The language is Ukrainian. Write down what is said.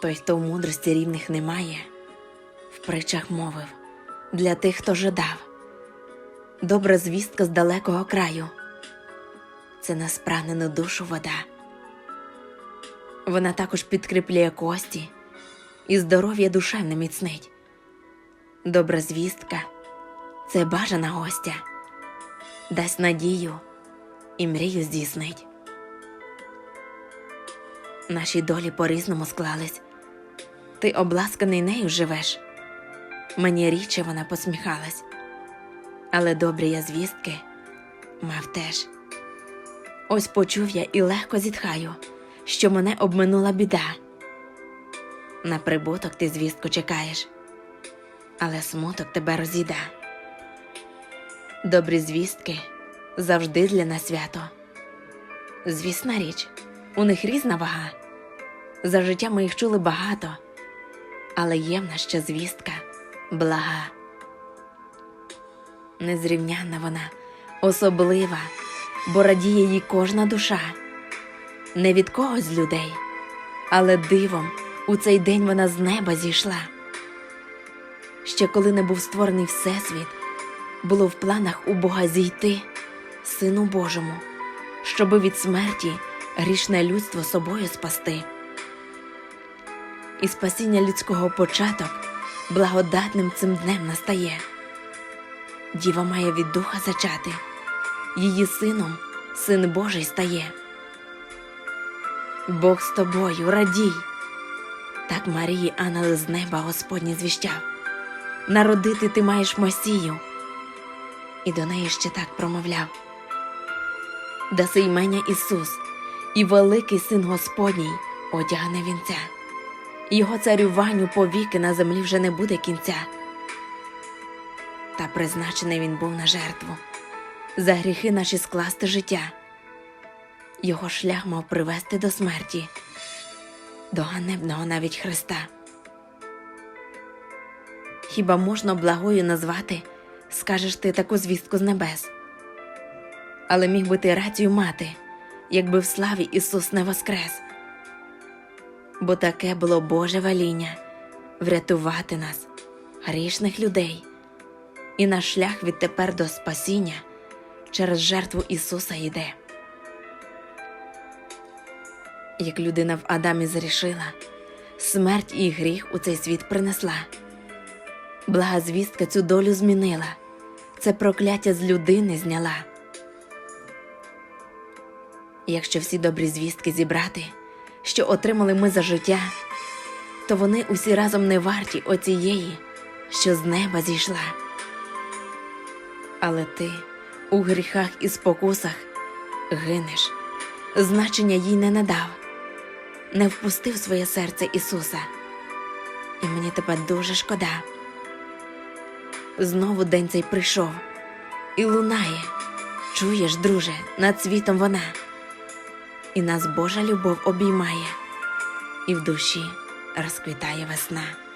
Той, хто в мудрості рівних немає, в притчах мовив для тих, хто жадав. Добра звістка з далекого краю це на спранену душу вода. Вона також підкріплює кості і здоров'я душевне міцнить. Добра звістка це бажана гостя, дасть надію і мрію здійснить. Наші долі по-різному склались. Ти обласканий нею живеш. Мені річе вона посміхалась, але добрі я звістки мав теж. Ось почув я і легко зітхаю, що мене обминула біда. На прибуток ти звістку чекаєш, але смуток тебе розіда. Добрі звістки завжди для нас свято. Звісна річ, у них різна вага. За життя ми їх чули багато, але є в нас ще звістка блага. Незрівнянна вона, особлива, бо радіє їй кожна душа, не від когось з людей, але дивом у цей день вона з неба зійшла. Ще коли не був створений Всесвіт, було в планах у Бога зійти, Сину Божому, щоби від смерті грішне людство собою спасти. І спасіння людського початок благодатним цим днем настає. Діва має від духа зачати, її сином син Божий стає. Бог з тобою, радій. Так Марії ангел з неба Господній звіщав. Народити ти маєш Мосію. І до неї ще так промовляв. Даси імення Ісус, і великий син Господній одягне вінця. Його царюванню повіки на землі вже не буде кінця. Та призначений він був на жертву, за гріхи наші скласти життя. Його шлях мав привести до смерті, до ганебного навіть Христа. Хіба можна благою назвати, скажеш ти таку звістку з небес? Але міг би ти рацію мати, якби в славі Ісус не воскрес бо таке було Боже веління врятувати нас, грішних людей, і наш шлях відтепер до спасіння через жертву Ісуса йде. Як людина в Адамі зрішила, смерть і гріх у цей світ принесла. Блага звістка цю долю змінила, це прокляття з людини зняла. Якщо всі добрі звістки зібрати, що отримали ми за життя, то вони усі разом не варті оцієї, що з неба зійшла. Але ти у гріхах і спокусах гинеш, значення їй не надав, не впустив своє серце Ісуса, і мені тебе дуже шкода. Знову день цей прийшов. І лунає, чуєш, друже, над світом вона і нас Божа любов обіймає, і в душі розквітає весна.